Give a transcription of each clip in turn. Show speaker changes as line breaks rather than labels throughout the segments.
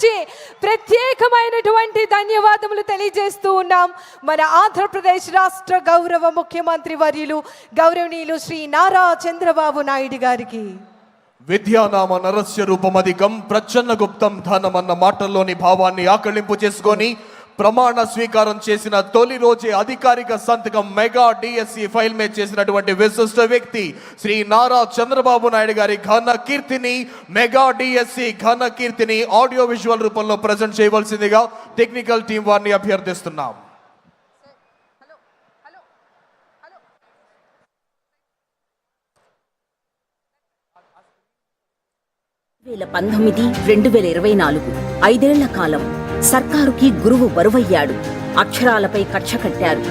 ఇచ్చి ప్రత్యేకమైనటువంటి ధన్యవాదములు తెలియజేస్తూ ఉన్నాం. మన ఆంధ్రప్రదేశ్ రాష్ట్ర గౌరవ ముఖ్యమంత్రి వర్యులు గౌరవనీయులు శ్రీ నారా చంద్రబాబు నాయుడు గారికి.
విద్యానామ నరస్య రూపమధికం ప్రచన్న గుప్తం ధనం అన్న మాటల్లోని భావాన్ని ఆకళింపు చేసుకొని ప్రమాణ స్వీకారం చేసిన తొలి రోజే అధికారిక సంతకం మెగా డిఎస్సి ఫైల్ మీద చేసినటువంటి విశిష్ట వ్యక్తి శ్రీ నారా చంద్రబాబు నాయుడు గారి ఘన కీర్తిని మెగా డిఎస్సి ఘన కీర్తిని ఆడియో విజువల్ రూపంలో ప్రజెంట్ చేయవలసిందిగా టెక్నికల్ టీం వారిని అభ్యర్థిస్తున్నాం.
వేల పంతొమ్మిది రెండు వేల ఇరవై నాలుగు ఐదేళ్ళ కాలం సర్కారుకి గురువు బరువయ్యాడు. అక్షరాలపై కక్ష కట్టారు.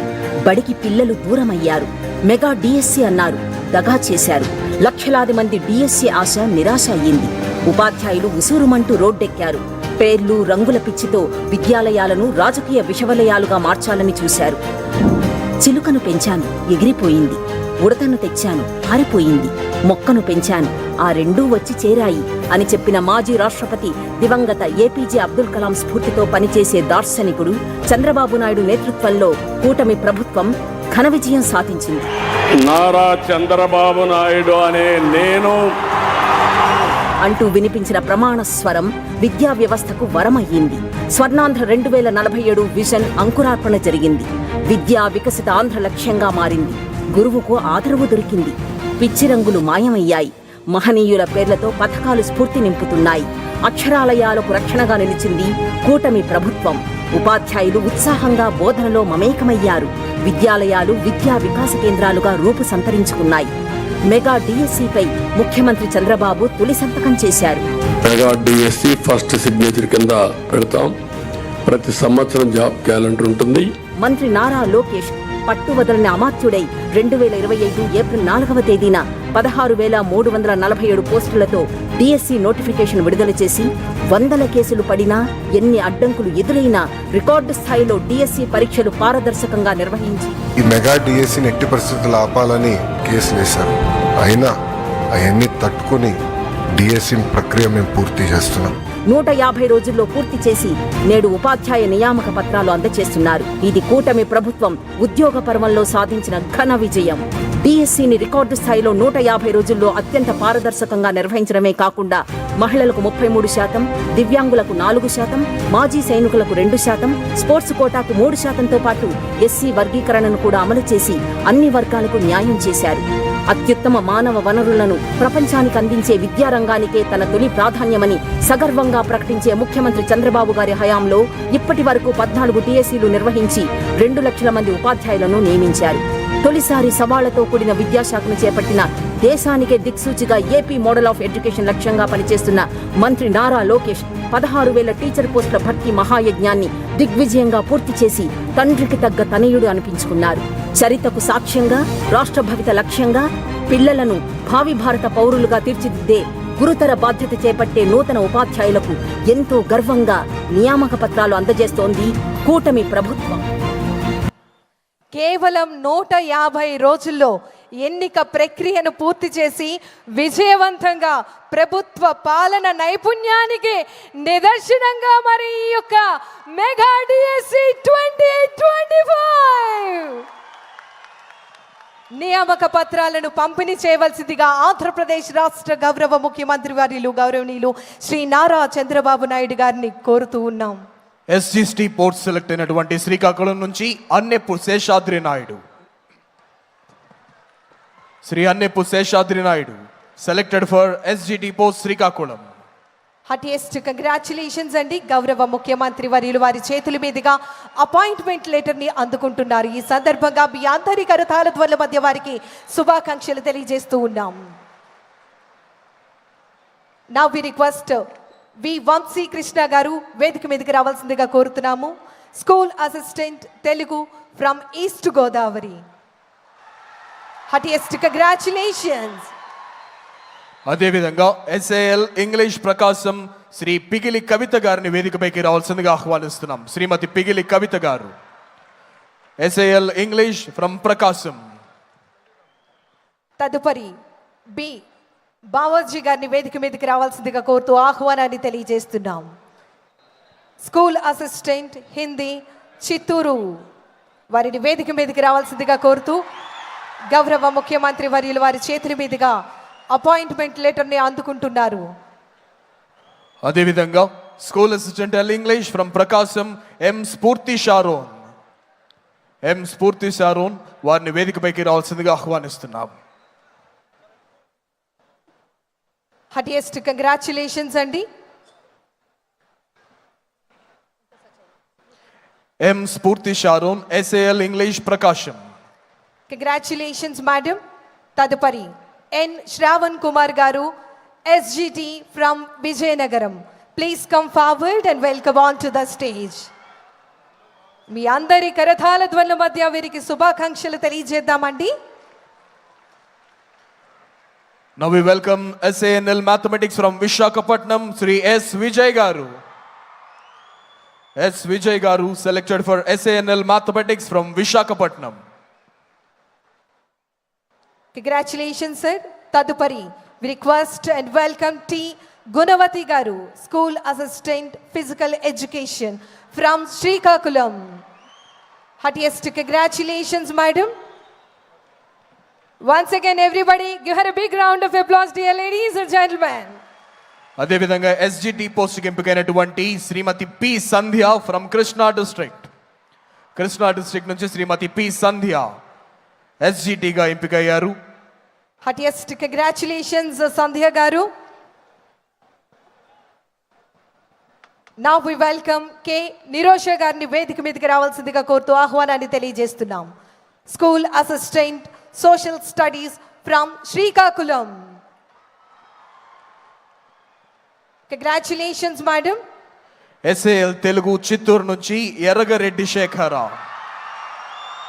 బడికి పిల్లలు దూరమయ్యారు. మెగా డిఎస్సి అన్నారు. దగా చేశారు. లక్షలాది మంది డిఎస్సి ఆశ నిరాశ అయ్యింది. ఉపాధ్యాయులు ఉసూరుమంటూ రోడ్డెక్కారు. పేర్లు రంగుల పిచ్చితో విద్యాలయాలను రాజకీయ విషవలయాలుగా మార్చాలని చూశారు. చిలుకను పెంచాను. ఎగిరిపోయింది. ఉడతను తెచ్చాను పారిపోయింది మొక్కను పెంచాను ఆ రెండూ వచ్చి చేరాయి అని చెప్పిన మాజీ రాష్ట్రపతి దివంగత ఏపీజే అబ్దుల్ కలాం స్ఫూర్తితో పనిచేసే దార్శనికుడు చంద్రబాబు నాయుడు నేతృత్వంలో కూటమి ప్రభుత్వం ఘన విజయం సాధించింది.
నారా చంద్రబాబు నాయుడు అనే నేను
అంటూ వినిపించిన ప్రమాణ స్వరం విద్యా వ్యవస్థకు వరమయ్యింది. స్వర్ణాంధ్ర రెండు వేల నలభై ఏడు విజన్ అంకురార్పణ జరిగింది. విద్యా వికసిత ఆంధ్ర లక్ష్యంగా మారింది. గురువుకు ఆదరవు దొరికింది. పిచ్చి రంగులు మాయమయ్యాయి. మహనీయుల పేర్లతో పథకాలు స్ఫూర్తి నింపుతున్నాయి. అక్షరాలయాలకు రక్షణగా నిలిచింది కూటమి ప్రభుత్వం. ఉపాధ్యాయులు ఉత్సాహంగా బోధనలో మమేకమయ్యారు. విద్యాలయాలు విద్యా వికాస కేంద్రాలుగా రూపు సంతరించుకున్నాయి. మెగా డిఎస్సిపై ముఖ్యమంత్రి చంద్రబాబు తొలి సంతకం చేశారు.
మెగా డిఎస్సి ఫస్ట్ సిగ్నేచర్ కింద పెడతాం. ప్రతి సంవత్సరం జాబ్ క్యాలెండర్ ఉంటుంది.
మంత్రి నారా లోకేష్ పట్టువదలని అమాత్యుడై రెండు వేల ఇరవై ఐదు ఏప్రిల్ నాలుగవ తేదీన పదహారు వేల మూడు వందల నలభై ఏడు పోస్టులతో డిఎస్సి నోటిఫికేషన్ విడుదల చేసి వందల కేసులు పడినా ఎన్ని అడ్డంకులు ఎదురైనా రికార్డు స్థాయిలో డిఎస్సి పరీక్షలు పారదర్శకంగా నిర్వహించి
ఈ మెగా డిఎస్సిని ఎట్టి పరిస్థితులు ఆపాలని కేసులు వేశారు అయినా అవన్నీ తట్టుకుని డిఎస్సి ప్రక్రియ మేము పూర్తి చేస్తున్నాం.
నూట యాభై రోజుల్లో పూర్తి చేసి నేడు ఉపాధ్యాయ నియామక పత్రాలు అందజేస్తున్నారు ఇది కూటమి ప్రభుత్వం ఉద్యోగ పర్వంలో సాధించిన ఘన విజయం. డిఎస్సిని రికార్డు స్థాయిలో నూట యాభై రోజుల్లో అత్యంత పారదర్శకంగా నిర్వహించడమే కాకుండా మహిళలకు ముప్పై మూడు శాతం దివ్యాంగులకు నాలుగు శాతం మాజీ సైనికులకు రెండు శాతం స్పోర్ట్స్ కోటాకు మూడు శాతంతో పాటు ఎస్సీ వర్గీకరణను కూడా అమలు చేసి అన్ని వర్గాలకు న్యాయం చేశారు. అత్యుత్తమ మానవ వనరులను ప్రపంచానికి అందించే విద్యారంగానికే తన తొలి ప్రాధాన్యమని సగర్వంగా ప్రకటించే ముఖ్యమంత్రి చంద్రబాబు గారి హయాంలో ఇప్పటి వరకు పద్నాలుగు టీఎస్సీలు నిర్వహించి రెండు లక్షల మంది ఉపాధ్యాయులను నియమించారు. తొలిసారి సవాళ్ళతో కూడిన విద్యాశాఖను చేపట్టిన దేశానికే దిక్సూచిగా ఏపీ మోడల్ ఆఫ్ ఎడ్యుకేషన్ లక్ష్యంగా పనిచేస్తున్న మంత్రి నారా లోకేష్ పదహారు వేల టీచర్ పోస్టుల భర్తీ మహాయజ్ఞాన్ని దిగ్విజయంగా పూర్తి చేసి తండ్రికి తగ్గ తనయుడు అనిపించుకున్నారు. చరితకు సాక్ష్యంగా రాష్ట్ర భవిత లక్ష్యంగా పిల్లలను భావి భారత పౌరులుగా తీర్చిదిద్దే గురుతర బాధ్యత చేపట్టే నూతన ఉపాధ్యాయులకు ఎంతో గర్వంగా నియామక పత్రాలు అందజేస్తోంది కూటమి ప్రభుత్వం.
కేవలం నూట యాభై రోజుల్లో ఎన్నిక ప్రక్రియను పూర్తి చేసి విజయవంతంగా ప్రభుత్వ పాలన నైపుణ్యానికి నిదర్శనంగా మరి ఈ యొక్క mega DSC twenty twenty five నియామక పత్రాలను పంపిణీ చేయవలసిందిగా ఆంధ్రప్రదేశ్ రాష్ట్ర గౌరవ ముఖ్యమంత్రి వర్యులు గౌరవనీయులు శ్రీ నారా చంద్రబాబు నాయుడు గారిని కోరుతూ ఉన్నాం.
ఎస్జిస్టి పోర్ట్ సెలెక్ట్ అయినటువంటి శ్రీకాకుళం నుంచి Anneppu Seshadri Naidu. Shri Anneppu Seshadri Naidu selected for SGT post Srikakulam.
Heartiest congratulations అండి. గౌరవ ముఖ్యమంత్రి వర్యులు వారి చేతుల మీదుగా అపాయింట్మెంట్ లెటర్ని అందుకుంటున్నారు. ఈ సందర్భంగా మీ అందరి కరతాల ధ్వల మధ్య వారికి శుభాకాంక్షలు తెలియజేస్తూ ఉన్నాం. నా we request V Vamsi Krishna గారు వేదిక మీదకి రావాల్సిందిగా కోరుతున్నాము. School assistant Telugu from east Godavari heartiest congratulations
అదేవిధంగా ఎస్ఏఎల్ ఇంగ్లీష్ ప్రకాశం శ్రీ పిగిలి కవిత గారిని వేదికపైకి రావాల్సిందిగా ఆహ్వానిస్తున్నాం. శ్రీమతి పిగిలి కవిత గారు. SAL English from Prakasam.
తదుపరి బి బావోజీ గారిని వేదిక మీదకి రావాల్సిందిగా కోరుతూ ఆహ్వానాన్ని తెలియజేస్తున్నాం. స్కూల్ అసిస్టెంట్ హిందీ చిత్తూరు వారిని వేదిక మీదకి రావాల్సిందిగా కోరుతూ గౌరవ ముఖ్యమంత్రి వర్యులు వారి చేతుల మీదుగా అపాయింట్మెంట్ లెటర్ని అందుకుంటున్నారు.
అదేవిధంగా school assistant L English from Prakasam M Spurthi Sharon. M స్ఫూర్తి షారోన్ వారిని వేదికపైకి రావాల్సిందిగా ఆహ్వానిస్తున్నాం.
హటియెస్ట్ కంగ్రాచులేషన్స్ అండి.
M Spurthi Sharon SAL English Prakasam.
Congratulations madam. తదుపరి ఎన్ శ్రావణ్ కుమార్ గారు SGT from Vizianagaram. Please come forward and welcome on to the stage. మీ అందరి కరతాల ధ్వనుల మధ్య వీరికి శుభాకాంక్షలు తెలియజేద్దామండి.
Now we welcome SANL Mathematics from Vishakapatnam, Sri S. Vijaygaru. S. Vijaygaru selected for SANL Mathematics from Vishakapatnam.
Congratulations, sir. Tadupari, we request and welcome T. Gunavati Garu, School Assistant Physical Education from Srikakulam. Heartiest congratulations, madam. Madam once again everybody give her big round of applause dear ladies and gentlemen
అదేవిధంగా SGT పోస్ట్కి ఎంపికైనటువంటి Shrimati P Sandhya from Krishna district Krishna district నుంచి Shrimati P సంధ్య ఎస్జిటిగా ఎంపికయ్యారు.
హటియెస్ట్ congratulations సంధ్య గారు. నా we welcome కే నిరోష గారిని వేదిక మీదకి రావాల్సిందిగా కోరుతూ ఆహ్వానాన్ని తెలియజేస్తున్నాం. School assistant social studies from Srikakulam congratulations madam
SAL Telugu Chittoor నుంచి Erragareddy Sekhara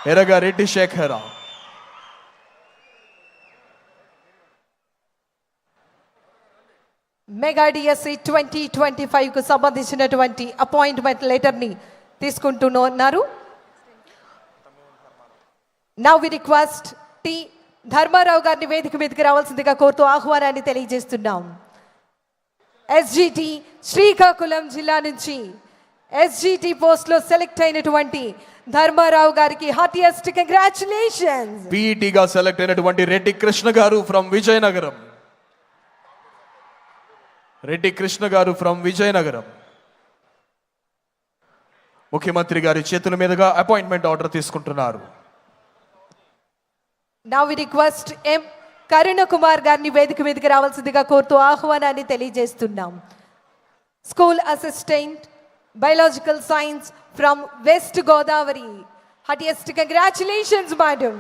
Erragareddy Sekhara
mega DSC twenty twenty ఫైవ్కు సంబంధించినటువంటి అపాయింట్మెంట్ లెటర్ని తీసుకుంటూ ఉన్నారు నా వి రిక్వెస్ట్ టి ధర్మారావు గారిని వేదిక మీదకి రావాల్సిందిగా కోరుతూ ఆహ్వానాన్ని తెలియజేస్తున్నాం. ఎస్జిటి శ్రీకాకుళం జిల్లా నుంచి ఎస్జిటి పోస్ట్లో సెలెక్ట్ అయినటువంటి ధర్మారావు గారికి హార్టియెస్ట్ కంగ్రాచులేషన్స్.
పీఈటీగా సెలెక్ట్ అయినటువంటి రెడ్డి కృష్ణ గారు ఫ్రమ్ విజయనగరం. రెడ్డి కృష్ణ గారు ఫ్రమ్ విజయనగరం. ముఖ్యమంత్రి గారి చేతుల మీదుగా అపాయింట్మెంట్ ఆర్డర్ తీసుకుంటున్నారు.
నా వి రిక్వెస్ట్ ఎం కరుణ కుమార్ గారిని వేదిక మీదకి రావాల్సిందిగా కోరుతూ ఆహ్వానాన్ని తెలియజేస్తున్నాం. School assistant biological science from west Godavari heartiest congratulations madam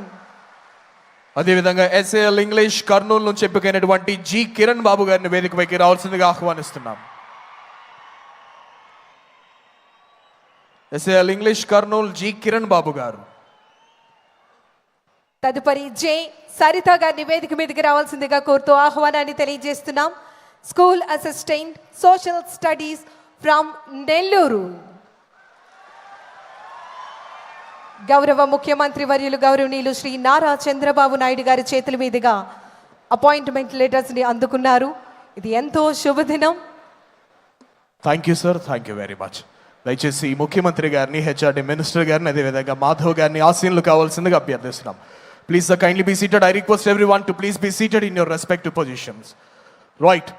అదేవిధంగా ఎస్ఏఎల్ ఇంగ్లీష్ కర్నూలు నుంచి ఎంపికైనటువంటి జి కిరణ్ బాబు గారిని వేదికపైకి రావాల్సిందిగా ఆహ్వానిస్తున్నాం. SAL English Kurnool G Kiran Babu గారు.
తదుపరి జే సరిత గారి నివేదిక మీదకి రావాల్సిందిగా కోరుతూ ఆహ్వానాన్ని తెలియజేస్తున్నాం. School assistant social studies from Nellore గౌరవ ముఖ్యమంత్రి వర్యులు గౌరవనీయులు శ్రీ నారా చంద్రబాబు నాయుడు గారి చేతుల మీదుగా అపాయింట్మెంట్ లెటర్స్ని అందుకున్నారు. ఇది ఎంతో శుభదినం.
Thank you sir thank you very much దయచేసి ఈ ముఖ్యమంత్రి గారిని హెచ్ఆర్డి మినిస్టర్ గారిని అదేవిధంగా మాధవ్ గారిని ఆశీనులు కావాల్సిందిగా అభ్యర్థిస్తున్నాం. Please sir kindly be seated I request every one to please be seated in your respective positions right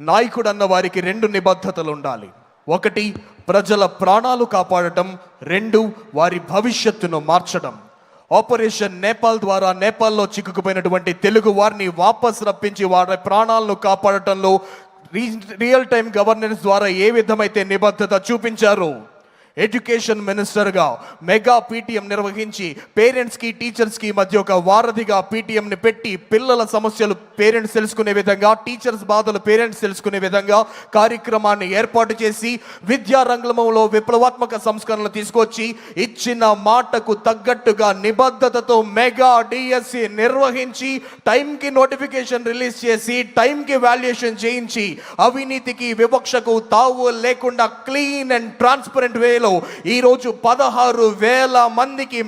నాయకుడు అన్న వారికి రెండు నిబద్ధతలు ఉండాలి. ఒకటి ప్రజల ప్రాణాలు కాపాడటం. రెండు వారి భవిష్యత్తును మార్చడం. ఆపరేషన్ నేపాల్ ద్వారా నేపాల్లో చిక్కుకుపోయినటువంటి తెలుగు వారిని వాపస్ రప్పించి వారి ప్రాణాలను కాపాడటంలో రీ- రియల్ టైం గవర్నెన్స్ ద్వారా ఏ విధమైతే నిబద్ధత చూపించారో ఎడ్యుకేషన్ మినిస్టర్గా మెగా పీటీఎం నిర్వహించి పేరెంట్స్కి టీచర్స్కి మధ్య ఒక వారధిగా పీటీఎంని పెట్టి పిల్లల సమస్యలు పేరెంట్స్ తెలుసుకునే విధంగా టీచర్స్ బాధలు పేరెంట్స్ తెలుసుకునే విధంగా కార్యక్రమాన్ని ఏర్పాటు చేసి విద్యా రంగంలో విప్లవాత్మక సంస్కరణలు తీసుకొచ్చి ఇచ్చిన మాటకు తగ్గట్టుగా నిబద్ధతతో మెగా డిఎస్సి నిర్వహించి టైంకి నోటిఫికేషన్ రిలీజ్ చేసి టైంకి వాల్యుయేషన్ చేయించి అవినీతికి వివక్షకు తావు లేకుండా క్లీన్ అండ్ ట్రాన్స్పరెంట్ వేలో ఈరోజు పదహారు వేల మందికి